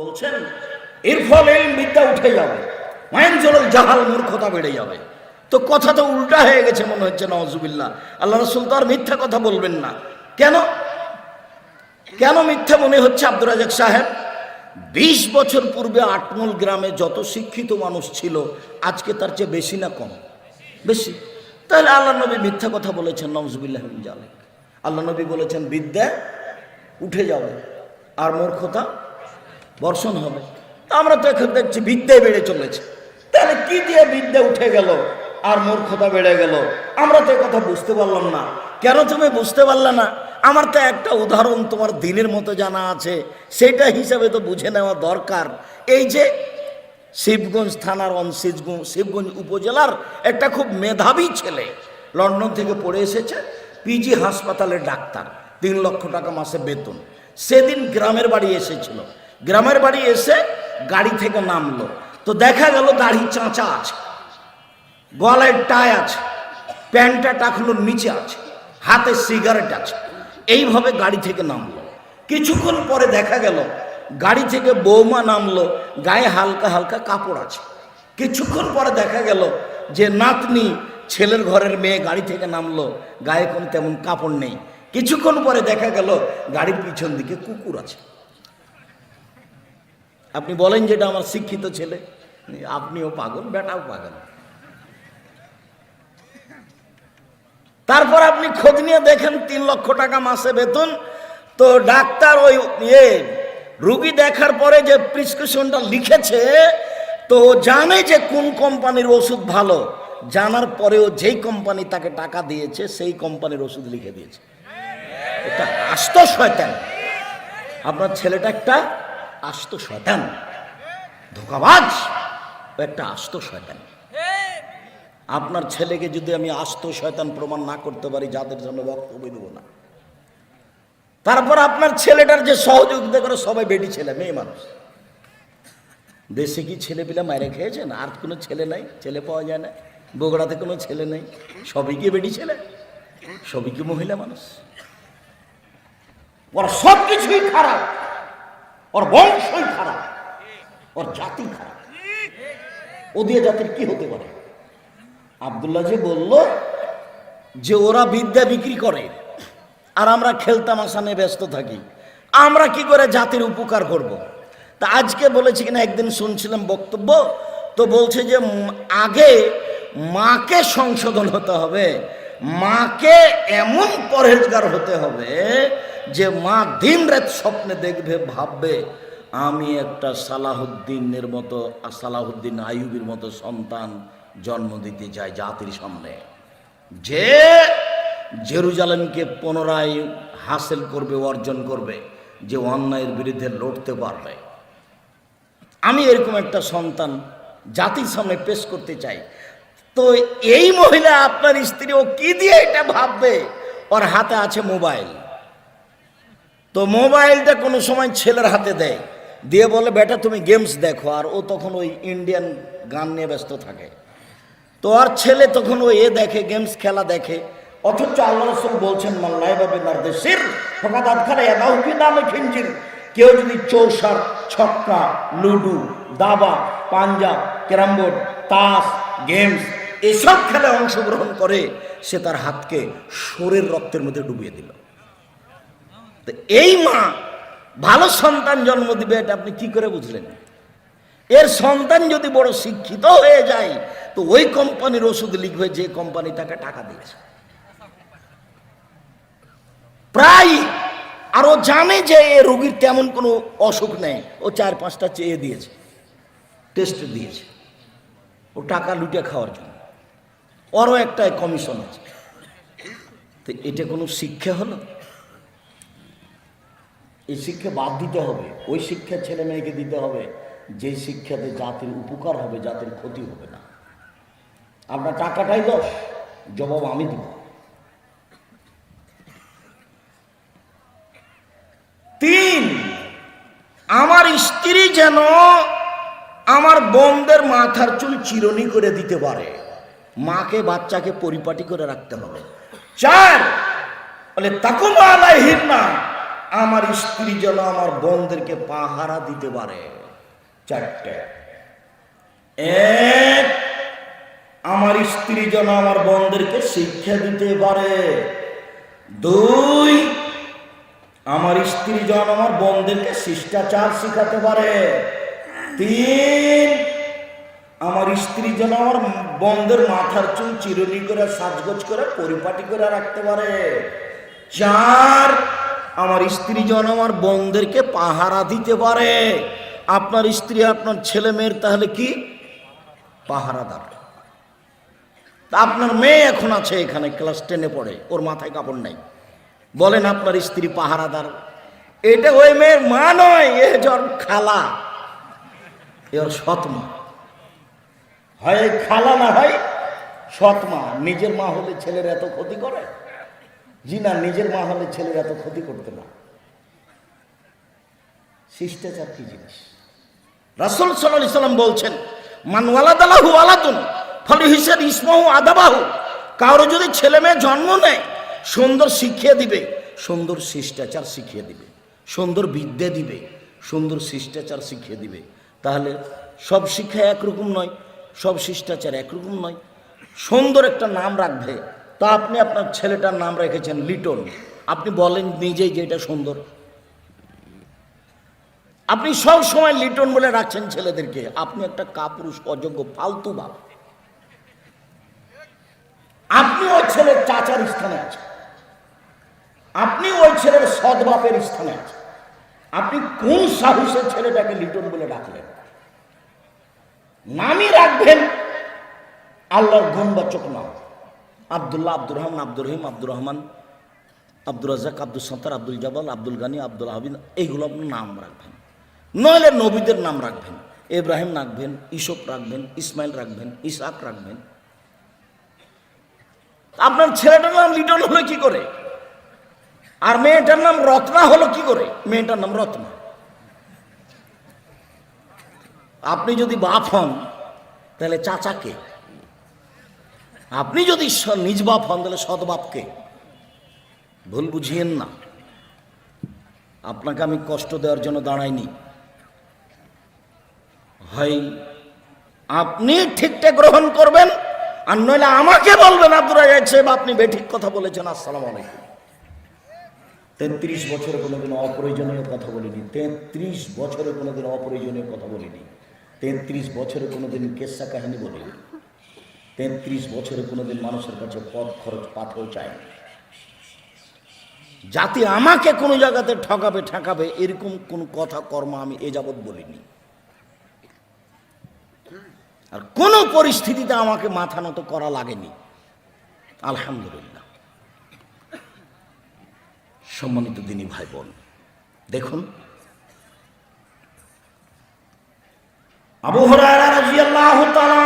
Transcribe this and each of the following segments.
বলছেন, এর ফলে বিদ্যা উঠে যাবে, মায়ের জাহাল মূর্খতা বেড়ে যাবে। তো কথা তো উল্টা হয়ে গেছে মনে হচ্ছে, নওয়াজুবিল্লাহ। আল্লাহ রসুল তো আর মিথ্যা কথা বলবেন না। কেন? কেন মিথ্যা মনে হচ্ছে আব্দুর রাজাক সাহেব? বিশ বছর পূর্বে আটমল গ্রামে যত শিক্ষিত মানুষ ছিল, আজকে তার চেয়ে বেশি না কম? বেশি। তাহলে আল্লাহ নবী মিথ্যা কথা বলেছেন, নওয়াজুবিল্লাহ জালে আল্লাহ নবী বলেছেন, বিদ্যা উঠে যাবে, আর মূর্খতা বর্ষণ হবে। আমরা তো এখন দেখছি বিদ্যায় বেড়ে চলেছে। তাহলে কি দিয়ে বিদ্যা উঠে গেল? আর মূর্খতা বেড়ে গেল? আমরা তো কথা বুঝতে পারলাম না। কেন তুমি বুঝতে পারলে না? আমার তো একটা উদাহরণ তোমার দিনের মতো জানা আছে। সেটা হিসাবে তো বুঝে নেওয়া দরকার। এই যে শিবগঞ্জ থানার অন শিবগঞ্জ শিবগঞ্জ উপজেলার একটা খুব মেধাবী ছেলে লন্ডন থেকে পড়ে এসেছে, পিজি হাসপাতালের ডাক্তার, তিন লক্ষ টাকা মাসে বেতন। সেদিন গ্রামের বাড়ি এসেছিল। গ্রামের বাড়ি এসে গাড়ি থেকে নামলো। তো দেখা গেল দাড়ি চাঁচা আছে, গলায় টাই আছে, প্যান্টটা টাকলোর নিচে আছে, হাতে সিগারেট আছে। এইভাবে গাড়ি থেকে নামলো। কিছুক্ষণ পরে দেখা গেল গাড়ি থেকে বৌমা নামলো, গায়ে হালকা হালকা কাপড় আছে। কিছুক্ষণ পরে দেখা গেল যে নাতনি ছেলের ঘরের মেয়ে গাড়ি থেকে নামলো, গায়ে কোনো তেমন কাপড় নেই। কিছুক্ষণ পরে দেখা গেল গাড়ির পিছন দিকে কুকুর আছে। আপনি বলেন যেটা আমার শিক্ষিত ছেলে। আপনিও পাগল, বেটাও পাগল। তারপর আপনি খোঁজ নিয়ে দেখেন, তিন লক্ষ টাকা মাসে বেতন। তো ডাক্তার ওই ইয়ে রুগী দেখার পরে যে প্রিসক্রিপশনটা লিখেছে, তো জানে যে কোন কোম্পানির ওষুধ ভালো। জানার পরেও যেই কোম্পানি তাকে টাকা দিয়েছে, সেই কোম্পানির ওষুধ লিখে দিয়েছে। এটা আস্ত শয়তান। আপনার ছেলেটা একটা আস্ত শয়তান। ধোকাবাজ। একটা আস্ত শয়তান। আপনার ছেলেকে যদি আমি আস্ত শয়তান প্রমাণ না করতে পারি, যাদের জন্য বক্তব্য দেবো না। তারপর আপনার ছেলেটার যে সহযোগিতা করে সবাই বেটি ছেলে, মেয়ে মানুষ। দেশে কি ছেলে পিলা মায়ের খেয়েছেন? আর কোনো ছেলে নাই? ছেলে পাওয়া যায় না। বগুড়াতে কোনো ছেলে নেই? সবই কি বেটি ছেলে? সবই কি মহিলা মানুষ? ওর সব কিছুই খারাপ। ওর বংশই খারাপ, ওর জাতি খারাপ ও দিয়ে জাতির কি হতে পারে আবদুল্লাহ যে বলল যে ওরা বিদ্যা বিক্রি করে, আর আমরা খেলতাম আসানে ব্যস্ত থাকি, আমরা কি করে জাতির উপকার করব। তা আজকে বলেছি কিনা একদিন শুনছিলাম বক্তব্য, তো বলছে যে আগে মাকে সংশোধন হতে হবে, মাকে এমন পরহেজগার হতে হবে যে মা দিন রাত স্বপ্নে দেখবে, ভাববে, আমি একটা সালাহুদ্দিনের মতো সালাহুদ্দিন আইয়ুবের মতো সন্তান জন্ম দিতে চাই জাতির সামনে। যে জেরুজালেমকে পুনরায় হাসিল করবে, অর্জন করবে, যে অন্যায়ের বিরুদ্ধে লড়তে পারবে। আমি এরকম একটা সন্তান জাতির সামনে পেশ করতে চাই। তো এই মহিলা আপনার স্ত্রী ও কি দিয়ে এটা ভাববে? ওর হাতে আছে মোবাইল। তো মোবাইলটা কোনো সময় ছেলের হাতে দেয়। দিয়ে বলে, বেটা, তুমি গেমস দেখো। আর ও তখন ওই ইন্ডিয়ান গান নিয়ে ব্যস্ত থাকে। তো আর ছেলে তখন ও এ দেখে, গেমস খেলা দেখে। অথচ আল্লাহ বলছেন মাল্লাই বাবে নার্দেশির ফকাত আদখানে এদাউকি নামে খিঞ্জির কেউ যদি চৌসার, ছক্কা, লুডু, দাবা পাঞ্জা ক্যারামবোর্ড তাস, গেমস এসব খেলায় অংশগ্রহণ করে, সে তার হাতকে সোরের রক্তের মধ্যে ডুবিয়ে দিল। তো এই মা ভালো সন্তান জন্ম দিবে এটা আপনি কি করে বুঝলেন? এর সন্তান যদি বড় শিক্ষিত হয়ে যায়, তো ওই কোম্পানির ওষুধ লিখবে যে কোম্পানি তাকে টাকা দিয়েছে। প্রায় আর ও জানে যে এ রোগীর তেমন কোনো অসুখ নেই। ও চার পাঁচটা চেয়ে দিয়েছে টেস্ট দিয়েছে। ও টাকা লুটে খাওয়ার জন্য। ওরও একটা কমিশন আছে। তো এটা কোনো শিক্ষা হলো? এই শিক্ষা বাদ দিতে হবে। ওই শিক্ষা ছেলে মেয়েকে দিতে হবে। যে শিক্ষাতে জাতির উপকার হবে, জাতির ক্ষতি হবে না। আপনার টাকাটাই দোষ, জবাব আমি দিব। তিন, আমার স্ত্রী যেন আমার বোনদের মাথার চুল চিরনি করে দিতে পারে। মাকে, বাচ্চাকে পরিপাটি করে রাখতে হবে। চার, বলে, তাকুমা আলাইহিন না আমার স্ত্রী যেন আমার বোনদেরকে পাহারা দিতে পারে। চারটে। এক, আমার স্ত্রী যেন আমার বোনদেরকে শিক্ষা দিতে পারে। দুই, আমার স্ত্রী যেন আমার বোনদেরকে শিষ্টাচার শিখাতে পারে। তিন, আমার স্ত্রী যেন আমার বন্ধের মাথার চুল চিরুনি করে সাজগোজ করে পরিপাটি করে রাখতে পারে। চার আমার স্ত্রী যেন আমার বন্ধেরকে পাহারা দিতে পারে, আপনার স্ত্রী আপনার ছেলে মেয়ের তাহলে কি? পাহারাদার তা আপনার মেয়ে এখন আছে এখানে, ক্লাস টেনে পড়ে, ওর মাথায় কাপড় নাই। বলেন আপনার স্ত্রী পাহারাদার এটা ওই মেয়ের মা নয়, এ জন খালা। এর সৎমা হয় খালা না হয় সৎ মা। নিজের মা হলে ছেলের এত ক্ষতি করে? জি না নিজের মা হলে ছেলের এত ক্ষতি করতে না। শিষ্টাচার কি জিনিস? রাসুল সাল্লাহ ইসলাম বলছেন মানওয়ালাদালাহু আলাদুন ফলে হিসেব ইসমাহু আদাবাহু। কারও যদি ছেলে মেয়ে জন্ম নেয়, সুন্দর শিখিয়ে দিবে, সুন্দর শিষ্টাচার শিখিয়ে দিবে, সুন্দর বিদ্যা দিবে, সুন্দর শিষ্টাচার শিখিয়ে দিবে। তাহলে সব শিক্ষা একরকম নয়, সব শিষ্টাচার একরকম নয়। সুন্দর একটা নাম রাখবে তা আপনি আপনার ছেলেটার নাম রেখেছেন লিটন। আপনি বলেন নিজেই যে এটা সুন্দর। আপনি সব সময় লিটন বলে রাখছেন ছেলেদেরকে। আপনি একটা কাপুরুষ, অযোগ্য, ফালতু বাপ আপনি ওই ছেলের চাচার স্থানে আছেন। আপনি ওই ছেলের সদবাপের স্থানে আছেন। আপনি কোন সাহসের ছেলেটাকে লিটন বলে ডাকলেন? নামই রাখবেন, আল্লাহর গুণবাচক নাম আবদুল্লাহ আব্দুর রহমান, আব্দুর রহিম, আব্দুর রহমান, আব্দুর রাজাক আব্দুল সত্তার, আব্দুল জবাল, আব্দুল গানি, আব্দুল হাবিন এইগুলো আপনার নাম রাখবেন। নইলে নবীদের নাম রাখবেন। ইব্রাহিম রাখবেন ইসব রাখবেন, ইসমাইল রাখবেন ইসাক রাখবেন। আপনার ছেলেটার নাম লিটন হলো কি করে? আর মেয়েটার নাম রত্না হলো কি করে? মেয়েটার নাম রত্না। আপনি যদি বাপ হন, তাহলে চাচাকে আপনি যদি স- নিজ বাপ হন, তাহলে সৎ বাপকে। ভুল বুঝিয়েন না। আপনাকে আমি কষ্ট দেওয়ার জন্য দাঁড়াইনি। হয় আপনি ঠিকঠাক গ্রহণ করবেন, আর নইলে আমাকে বলবেন, আব্দুর রাজাক সাহেব, আপনি বেঠিক কথা বলেছেন, আসসালাম আলাইকুম। তেত্রিশ বছরে কোনোদিন অপ্রয়োজনীয় কথা বলিনি। তেত্রিশ বছরে কোনোদিন অপ্রয়োজনীয় কথা বলিনি। তেত্রিশ বছরে কোনোদিন কেসা কাহিনী বলিনি। তেত্রিশ বছরে কোনোদিন মানুষের কাছে পথ খরচ পাথর চায় জাতি আমাকে কোনো জায়গাতে ঠকাবে ঠকাবে, এরকম কোনো কথা, কর্ম আমি এ যাবৎ বলিনি। আর কোনো পরিস্থিতিতে আমাকে মাথা নত করা লাগেনি। আলহামদুলিল্লাহ। সম্মানিত দিনী ভাই বোন দেখুন, আবু হুরায়রা তাআলা আনহু বলেন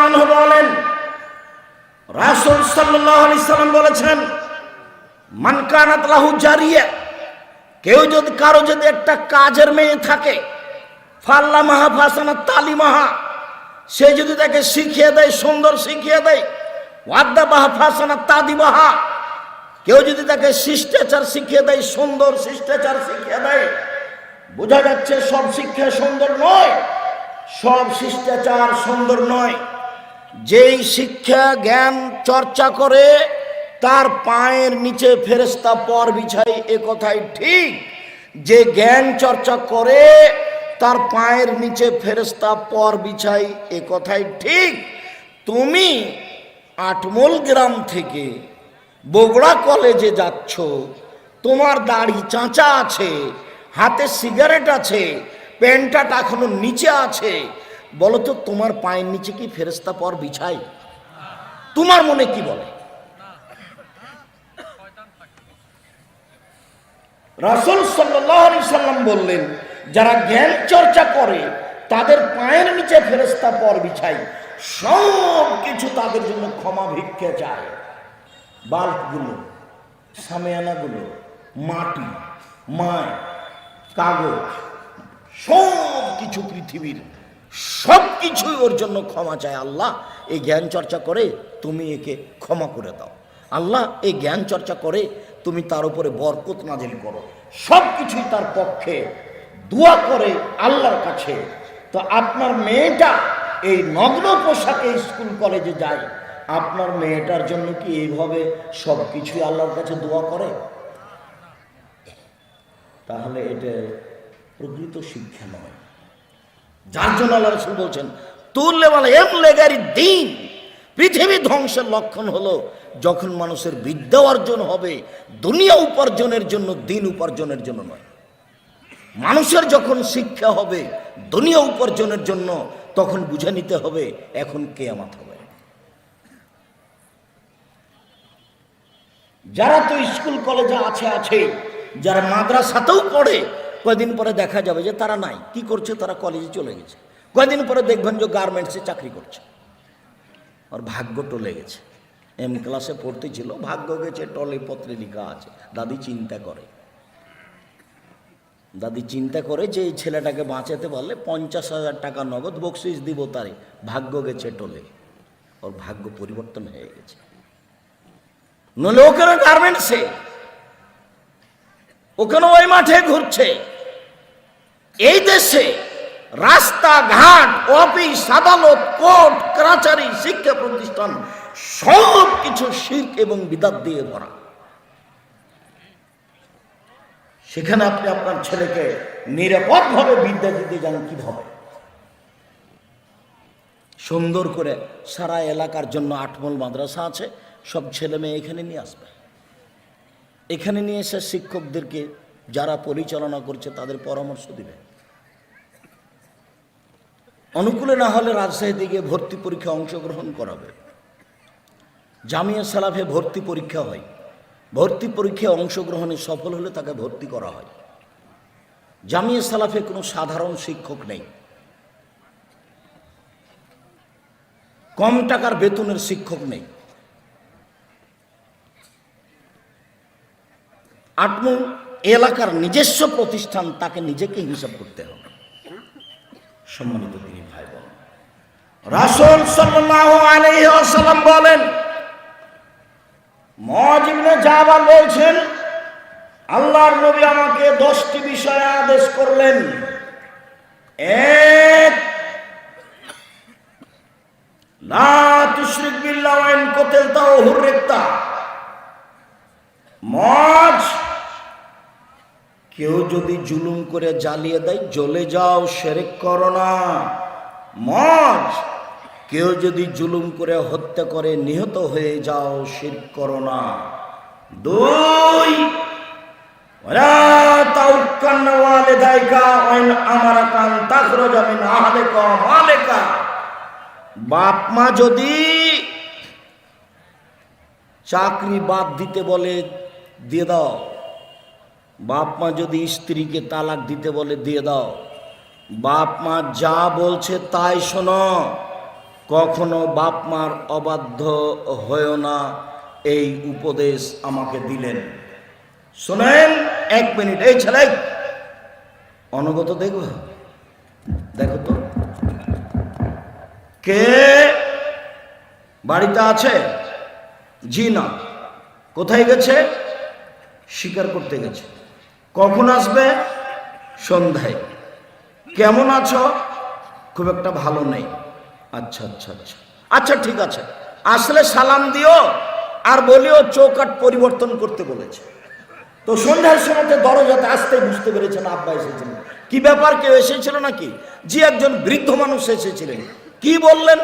রাসূল সাল্লাল্লাহু আলাইহি সাল্লাম বলেছেন, মান কানাত লাহু জারিয়া কেউ যদি কারও যদি একটা কাজের মেয়ে থাকে ফাল্লা মাহা ফাসানা তালিমাহা, সে যদি তাকে শিখিয়ে দেয়, সুন্দর শিখিয়ে দেয় ওয়াদ্দা বাহা ফাসানা তাদিবাহা, কেউ যদি তাকে শিষ্টাচার শিখিয়ে দেয়, সুন্দর শিষ্টাচার শিখিয়ে দেয়, বোঝা যাচ্ছে সব শিক্ষা সুন্দর নয়, সব শিষ্টাচার সুন্দর নয়। যেই শিক্ষা, জ্ঞান চর্চা করে, তার পায়ের নিচে ফেরেস্তা পর বিছাই এ কথাই ঠিক। যে জ্ঞান চর্চা করে, তার পায়ের নিচে ফেরেস্তা পর বিছাই এ কথাই ঠিক। তুমি আটমল গ্রাম থেকে বগুড়া কলেজে যাচ্ছ, তোমার দাড়ি চাঁচা আছে, হাতে সিগারেট আছে, প্যান্টটা এখনও নিচে আছে বলো তো তোমার পায়ের নিচে কি ফেরেস্তা পর বিছাই? তোমার মনে কি বলে? রাসুল সাল্লাম বললেন, যারা জ্ঞান চর্চা করে, তাদের পায়ের নিচে ফেরেস্তা পর বিছাই, সব কিছু তাদের জন্য ক্ষমা ভিক্ষা চায়। বাল্বগুলো, সামিয়ানাগুলো, মাটি, মায়, কাগজ, সব কিছু পৃথিবীর সব কিছুই ওর জন্য ক্ষমা চায় আল্লাহ। এই জ্ঞান চর্চা করে তুমি একে ক্ষমা করে দাও। আল্লাহ, এই জ্ঞান চর্চা করে তুমি তার উপরে বরকত নাজিল করো। সব কিছুই তার পক্ষে। দোয়া করে আল্লাহর কাছে। তো আপনার মেয়েটা এই নগ্ন পোশাকে স্কুল কলেজে যায়। আপনার মেয়েটার জন্য কি এইভাবে সব কিছুই আল্লাহর কাছে দোয়া করে? তাহলে এটা প্রকৃত শিক্ষা নয়। যার জন্য আল্লাহ রসুল বলছেন, তুললে বলে এম লেগারি দিন। পৃথিবী ধ্বংসের লক্ষণ হলো, যখন মানুষের বিদ্যা অর্জন হবে, দুনিয়া উপার্জনের জন্য, দিন উপার্জনের জন্য নয়। মানুষের যখন শিক্ষা হবে, দুনিয়া উপার্জনের জন্য, তখন বুঝে নিতে হবে, এখন কেয়ামাত হবে। যারা তো স্কুল, কলেজে আছে আছে, যারা মাদ্রাসাতেও পড়ে কয়দিন পরে দেখা যাবে যে তারা নাই। কি করছে? তারা কলেজে চলে গেছে। কয়দিন পরে দেখবেন যে গার্মেন্টসে চাকরি করছে। ওর ভাগ্য টলে গেছে। এম ক্লাসে পড়তে ছিল ভাগ্য গেছে, টলে পত্রে লেখা আছে, দাদি চিন্তা করে। দাদি চিন্তা করে যে এই ছেলেটাকে বাঁচাতে পারলে পঞ্চাশ হাজার টাকা নগদ বকশিস দিব তারে। ভাগ্য গেছে টলে। ওর ভাগ্য পরিবর্তন হয়ে গেছে। নলে ওখানে গার্মেন্টসে ওখানে ওই মাঠে ঘুরছে। এই দেশে রাস্তাঘাট, অফিস, আদালত, কোর্ট কাছারি শিক্ষা প্রতিষ্ঠান সব কিছু শির্ক এবং বিদাত দিয়ে ভরা। সেখানে আপনি আপনার ছেলেকে নিরাপদভাবে বিদ্যা দিতে যান কীভাবে? সুন্দর করে সারা এলাকার জন্য আটমল মাদ্রাসা আছে, সব ছেলে মেয়ে এখানে নিয়ে আসবে। এখানে নিয়ে এসে শিক্ষকদেরকে যারা পরিচালনা করছে তাদের পরামর্শ দিবে। অনুকূলে না হলে রাজশাহীতে গিয়ে ভর্তি পরীক্ষা অংশগ্রহণ করাবে। জামিয়া সালাফে ভর্তি পরীক্ষা হয়। ভর্তি পরীক্ষায় অংশগ্রহণে সফল হলে তাকে ভর্তি করা হয়। জামিয়া সালাফে কোনো সাধারণ শিক্ষক নেই। কম টাকার বেতনের শিক্ষক নেই। আটমুল এলাকার নিজস্ব প্রতিষ্ঠান তাকে নিজেকে হিসাব করতে হবে। সম্মানিত তিনি ভাই বোন রাসূল আলাইহি বলেন বলছেন, আল্লাহর নবী আমাকে দশটি বিষয়ে আদেশ করলেন। এক তুশরিক বিল্লাহ ওয়া ইন কতালতা ওয়া মজ কেউ যদি জুলুম করে জ্বালিয়ে দেয়, জ্বলে যাও, সেরেক করো না। মজ। কেউ যদি জুলুম করে হত্যা করে, নিহত হয়ে যাও, শির করো না। দুই। বাপ মা যদি চাকরি বাদ দিতে বলে, দিয়ে দাও। বাপ মা যদি স্ত্রীকে তালাক দিতে বলে, দিয়ে দাও। বাপ মা যা বলছে তাই শোনো। কখনো বাপ মার অবাধ্য হয়েও না, এই উপদেশ আমাকে দিলেন। শোনেন এক মিনিট, এই ছেলে। অনুগত দেখব। দেখো তো। কে বাড়িতে আছে? জি না। কোথায় গেছে? শিকার করতে গেছে। কখন আসবে? সন্ধ্যায়। কেমন আছো? খুব একটা ভালো নেই। আচ্ছা আচ্ছা আচ্ছা। আচ্ছা ঠিক আছে। আসলে সালাম দিও আর বলিও চৌকাট পরিবর্তন করতে বলেছে। তো সন্ধ্যার সময়তে দরজাতে আসতে বুঝতে পেরেছেন আব্বা এসেছিলেন। কি ব্যাপার, কেউ এসেছিল নাকি? জি, একজন বৃদ্ধ মানুষ এসেছিলেন। কি বললেন?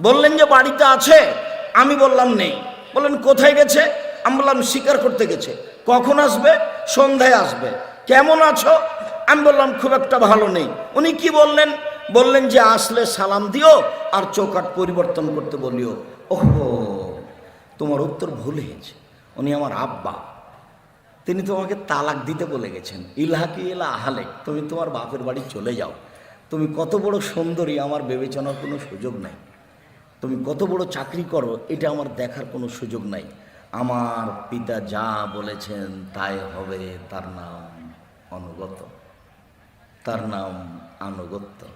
বললেন যে বাড়িতে আছে। আমি বললাম নেই। বললেন, কোথায় গেছে? আমি বললাম, শিকার করতে গেছে। কখন আসবে? সন্ধ্যায় আসবে। কেমন আছো? আমি বললাম, খুব একটা ভালো নেই। উনি কি বললেন? বললেন যে, আসলে সালাম দিও আর চৌকাট পরিবর্তন করতে বলিও। ওহো, তোমার উত্তর ভুল হয়েছে। উনি আমার আব্বা। তিনি তোমাকে তালাক দিতে বলে গেছেন। ইলাহাকি এলা আহালে তুমি তোমার বাপের বাড়ি চলে যাও। তুমি কত বড় সুন্দরী, আমার বিবেচনার কোনো সুযোগ নাই। তুমি কত বড় চাকরি করো, এটা আমার দেখার কোনো সুযোগ নাই। আমার পিতা যা বলেছেন তাই হবে, তার নাম অনুগত। তার নাম আনুগত্য।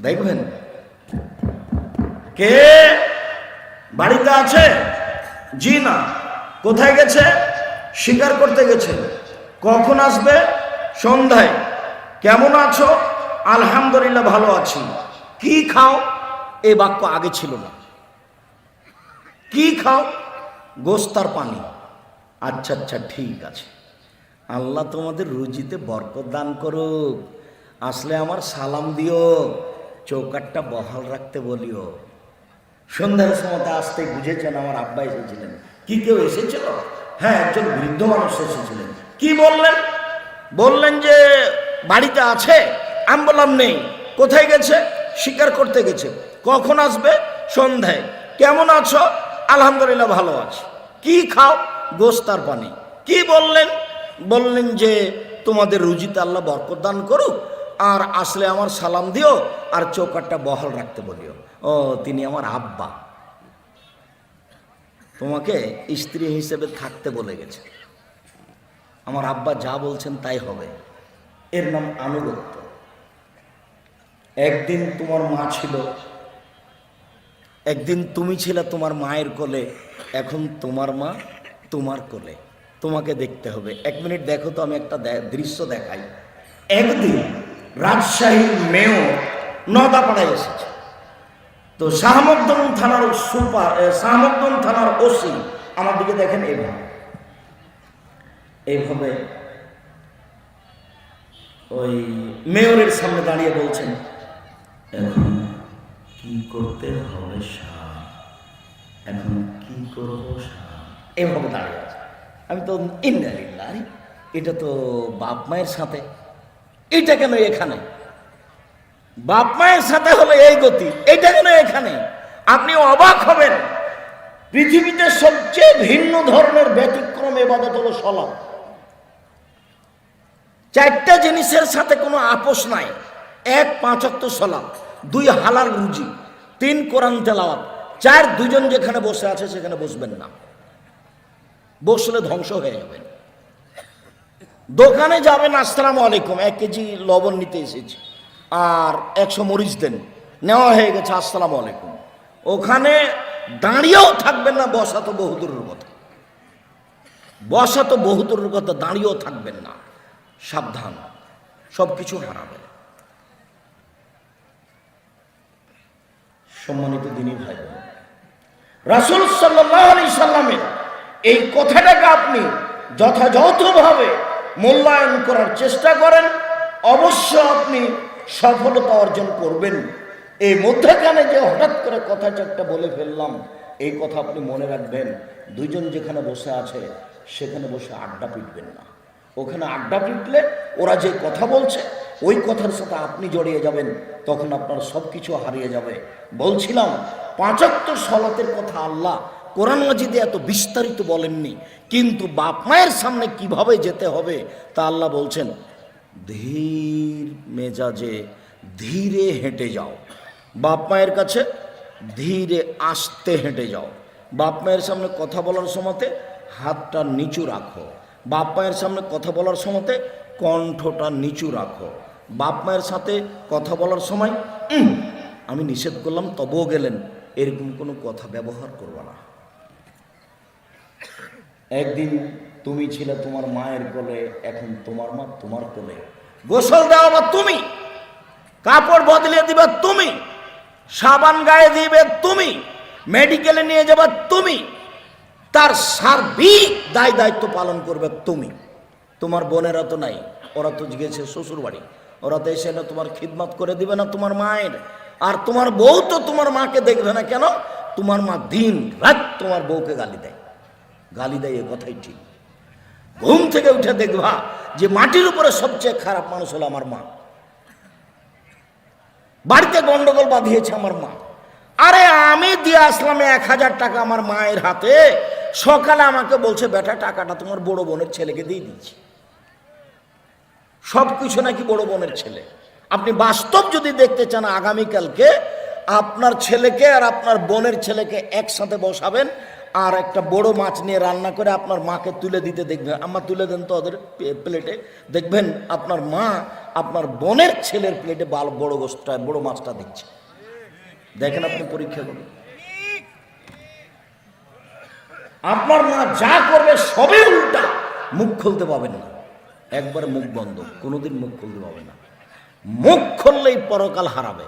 দেখবেন, কে বাড়িতে আছে? জি না। কোথায় গেছে? শিকার করতে গেছে। কখন আসবে? সন্ধ্যায়। কেমন আছো? আলহামদুলিল্লাহ ভালো আছি। কি খাও? এই বাক্য আগে ছিল না। কি খাও? গোস্তার পানি। আচ্ছা আচ্ছা ঠিক আছে। আল্লাহ তোমাদের রুজিতে বরকত দান করুক। আসলে আমার সালাম দিও। চৌকাটটা বহাল রাখতে বলিও। সন্ধ্যার সময়তে আসতে বুঝেছেন আমার আব্বা এসেছিলেন। কি, কেউ এসেছিল হ্যাঁ একজন বৃদ্ধ মানুষ এসেছিলেন। কি বললেন? বললেন যে, বাড়িতে আছে? আমি বললাম, নেই। কোথায় গেছে? শিকার করতে গেছে। কখন আসবে? সন্ধ্যায়। কেমন আছো? আলহামদুলিল্লাহ ভালো আছি। কি খাও? গোস্তার পানি। কি বললেন? বললেন যে, তোমাদের রুজিতে আল্লাহ বরকত দান করুক, আর আসলে আমার সালাম দিও, আর চৌকাটটা বহাল রাখতে বলিও। ও, তিনি আমার আব্বা। তোমাকে স্ত্রী হিসেবে থাকতে বলে গেছে। আমার আব্বা যা বলছেন তাই হবে। এর নাম আনুগত্য। একদিন তোমার মা ছিল একদিন তুমি ছিলে তোমার মায়ের কোলে এখন তোমার মা তোমার কোলে। তোমাকে দেখতে হবে। এক মিনিট দেখো তো আমি একটা দৃশ্য দেখাই। একদিন রাজশাহীর মেয়র নদাপাড়ায় এসেছে। তো শাহমকদম থানার সুপার এ, শাহমকদম থানার ওসি আমার দিকে দেখেন এইভাবে এইভাবে ওই মেয়রের সামনে দাঁড়িয়ে বলছেন এখন কি করতে হবে এখন কি করব এভাবে দাঁড়িয়ে আছে। আমি তো ইন্দালিল্লাহ এটা তো বাপ মায়ের সাথে। এটা কেন এখানে? বাপ মায়ের সাথে হলো এই গতি। এটা কেন এখানে? আপনি অবাক হবেন। পৃথিবীতে সবচেয়ে ভিন্ন ধরনের ব্যতিক্রম এবাদত হলো সলাপ। চারটা জিনিসের সাথে কোনো আপোষ নাই। এক পাঁচক্ত সলাপ। দুই হালাল রুজি, তিন কোরআন তেলাওয়াত, চার দুজন যেখানে বসে আছে সেখানে বসবেন না। বসলে ধ্বংস হয়ে যাবেন দোকানে যাবেন, আসসালামু আলাইকুম, এক কেজি লবণ নিতে এসেছি। আর একশো মরিচ দেন, নেওয়া হয়ে গেছে, আসসালামু আলাইকুম। ওখানে দাঁড়িয়েও থাকবেন না, বসা তো বহুদূরের কথা। বসা তো বহুদূরের কথা, দাঁড়িয়েও থাকবেন না। সাবধান সব কিছু হারাবে। সম্মানিত দিনী ভাই রাসুল সাল্লাহ সাল্লামের এই কথাটাকে আপনি যথাযথভাবে মূল্যায়ন করার চেষ্টা করেন অবশ্য আপনি সফলতা অর্জন করবেন। এই মধ্যখানে যে হঠাৎ করে কথা চারটা বলে ফেললাম, এই কথা আপনি মনে রাখবেন, দুইজন যেখানে বসে আছে, সেখানে বসে আড্ডা পিটবেন না। ওখানে আড্ডা পিটলে ওরা যে কথা বলছে ওই কথার সাথে আপনি জড়িয়ে যাবেন, তখন আপনার সব কিছু হারিয়ে যাবে। বলছিলাম, পাঁচাত্তর সলাতের কথা আল্লাহ কোরআন মাজিদে এত বিস্তারিত বলেননি, কিন্তু বাপ মায়ের সামনে কীভাবে যেতে হবে তা আল্লাহ বলছেন, ধীর মেজাজে ধীরে হেঁটে যাও। বাপ মায়ের কাছে ধীরে আস্তে হেঁটে যাও। বাপ মায়ের সামনে কথা বলার সময়তে হাতটা নিচু রাখো। বাপ মায়ের সামনে কথা বলার সময়তে কণ্ঠটা নিচু রাখো। বাপ মায়ের সাথে কথা বলার সময় আমি নিষেধ করলাম, তবুও গেলেন। এরকম কোনো কথা ব্যবহার করব না। একদিন তুমি ছিলে তোমার মায়ের কোলে, এখন তোমার মা তোমার কোলে। গোসল দেওয়া বা তুমি, কাপড় বদলে দিবে তুমি, সাবান গায়ে দিবে তুমি, মেডিকেলে নিয়ে যাবে তুমি, তার সার্বিক দায় দায়িত্ব পালন করবে তুমি। তোমার বোনেরা তো নাই, ওরা তো গেছে শ্বশুর বাড়ি ওরা তো এসে তোমার খিদমত করে দিবে না তোমার মায়ের। আর তোমার বউ তো তোমার মাকে দেখবে না কেন? তোমার মা দিন রাত তোমার বউকে গালি দেয়। গালি দেয় এ কথাই ঠিক। ঘুম থেকে উঠে দেখবা যে মাটির উপরে সবচেয়ে খারাপ মানুষ হলো আমার মা। বাড়িতে গন্ডগোল বাঁধিয়েছে আমার মা। আরে আমি দিয়ে আসলাম এক হাজার টাকা আমার মায়ের হাতে। সকালে আমাকে বলছে, বেটা, টাকাটা তোমার বড় বোনের ছেলেকে দিয়ে দিচ্ছি সব কিছু নাকি বড় বোনের ছেলে। আপনি বাস্তব যদি দেখতে চান আগামীকালকে, আপনার ছেলেকে আর আপনার বোনের ছেলেকে একসাথে বসাবেন আর একটা বড় মাছ নিয়ে রান্না করে আপনার মাকে তুলে দিতে দেখবেন। আমার তুলে দেন তো ওদের প্লেটে দেখবেন আপনার মা আপনার বোনের ছেলের প্লেটে বাল বড় গোষ্ঠটা, বড় মাছটা দিচ্ছে দেখেন আপনি পরীক্ষা করুন। আপনার মা যা করবে সবই উল্টা। মুখ খুলতে পাবেন না। একবার মুখ বন্ধ, কোনোদিন মুখ খুলতে পাবে না। মুখ খুললেই পরকাল হারাবে।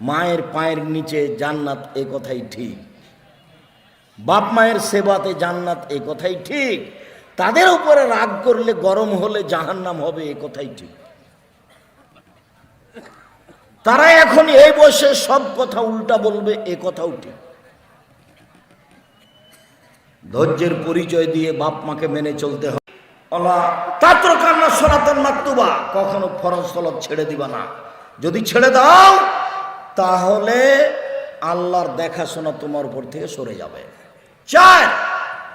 মায়ের পায়ের নিচে জান্নাত এ কথাই ঠিক। বাপ মায়ের সেবাতে জান্নাত এ কথাই ঠিক। তাদের উপরে রাগ করলে গরম হলে জাহান্নাম হবে এ কথাই ঠিক। তারা এখন এই বয়সে সব কথা উল্টা বলবে, এ কথাও ঠিক। ধৈর্যের পরিচয় দিয়ে বাপ মাকে মেনে চলতে হবে। অলা তাত্র কান্না সনাতন মাতুবা কখনো ফরজ সলত ছেড়ে দিবা না। যদি ছেড়ে দাও, তাহলে আল্লাহর দেখাশোনা তোমার উপর থেকে সরে যাবে। চার,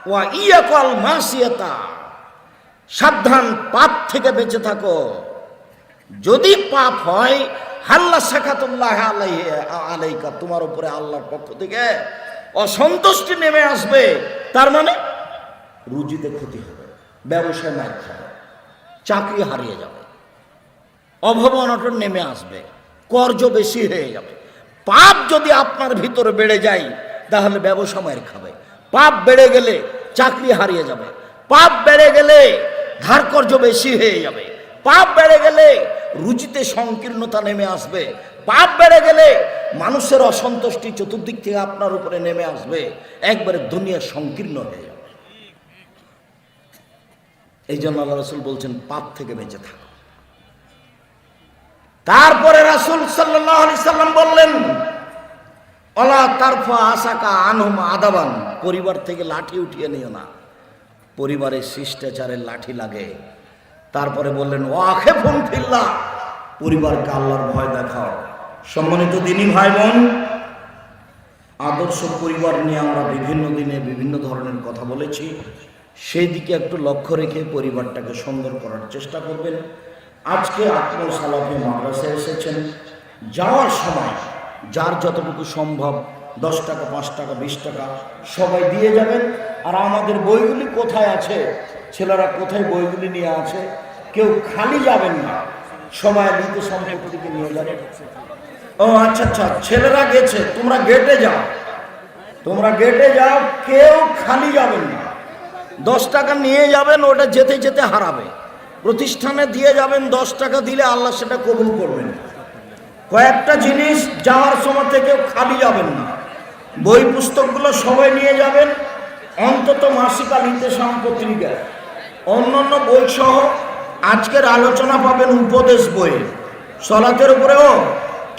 ওয়া ইয়াকাল মাসিয়াতা, সাবধান পাপ থেকে বেঁচে থাকো। যদি পাপ হয়, হাল্লা শাখাতুল্লাহ আলাইকা, তোমার উপরে আল্লাহর পক্ষ থেকে অসন্তুষ্টি নেমে আসবে। তার মানে রুজিতে ক্ষতি হবে। ব্যবসায় মার খাবে, চাকরি হারিয়ে যাবে অভাব অনটন নেমে আসবে, কর্জ বেশি হয়ে যাবে। পাপ যদি আপনার ভিতরে বেড়ে যায়, তাহলে ব্যবসা মায়ের খাবে। পাপ বেড়ে গেলে চাকরি হারিয়ে যাবে। পাপ বেড়ে গেলে ধার কর্জ বেশি হয়ে যাবে। পাপ বেড়ে গেলে রুচিতে সংকীর্ণতা নেমে আসবে। পাপ বেড়ে গেলে মানুষের অসন্তুষ্টি চতুর্দিক থেকে আপনার উপরে নেমে আসবে। একবারে দুনিয়া সংকীর্ণ হয়ে এই জন্য আল্লাহ রসুল বলছেন, পাপ থেকে বেঁচে থাকো। তারপরে রাসুল সাল্লাম বললেন, অলা তারফা আদাবান। পরিবার থেকে লাঠি উঠিয়ে নিও না। পরিবারের শিষ্টাচারের লাঠি লাগে। তারপরে বললেন ও আখে ফোন ফিল্লা পরিবারকে আল্লাহর ভয় দেখাও। সম্মানিত দিনী ভাই বোন আদর্শ পরিবার নিয়ে আমরা বিভিন্ন দিনে বিভিন্ন ধরনের কথা বলেছি। সেই দিকে একটু লক্ষ্য রেখে পরিবারটাকে সুন্দর করার চেষ্টা করবেন। আজকে আত্মীয় সালাফি মাদ্রাসায় এসেছেন। যাওয়ার সময় যার যতটুকু সম্ভব, দশ টাকা, পাঁচ টাকা, বিশ টাকা সবাই দিয়ে যাবেন। আর আমাদের বইগুলি কোথায় আছে? ছেলেরা কোথায় বইগুলি নিয়ে আছে? কেউ খালি যাবেন না। সময় নিতে সম্পত্তিকে নিয়ে যাবেন। ও আচ্ছা আচ্ছা ছেলেরা গেছে, তোমরা গেটে যাও। তোমরা গেটে যাও, কেউ খালি যাবেন না। দশ টাকা নিয়ে যাবেন ওটা যেতে যেতে হারাবে। প্রতিষ্ঠানে দিয়ে যাবেন দশ টাকা দিলে আল্লাহ সেটা কবুল করবেন। কয়েকটা জিনিস যাওয়ার সময় থেকে খালি যাবেন না। বই পুস্তকগুলো সবাই নিয়ে যাবেন অন্তত মাসিকাল ইতেসাম পত্রিকা অন্যান্য বই সহ আজকের আলোচনা পাবেন উপদেশ বই সলাতের উপরেও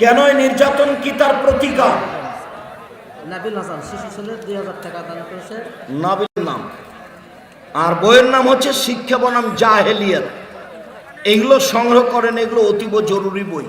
কেন নির্যাতন কি তার প্রতিকার? নাবিল হাসান শিশু ছেলে দুই হাজার টাকা দান করেছে। নাবিল নাম। আর বইয়ের নাম হচ্ছে শিক্ষা বনাম জাহেলিয়াত। এগুলো সংগ্রহ করেন এগুলো অতীব জরুরি বই।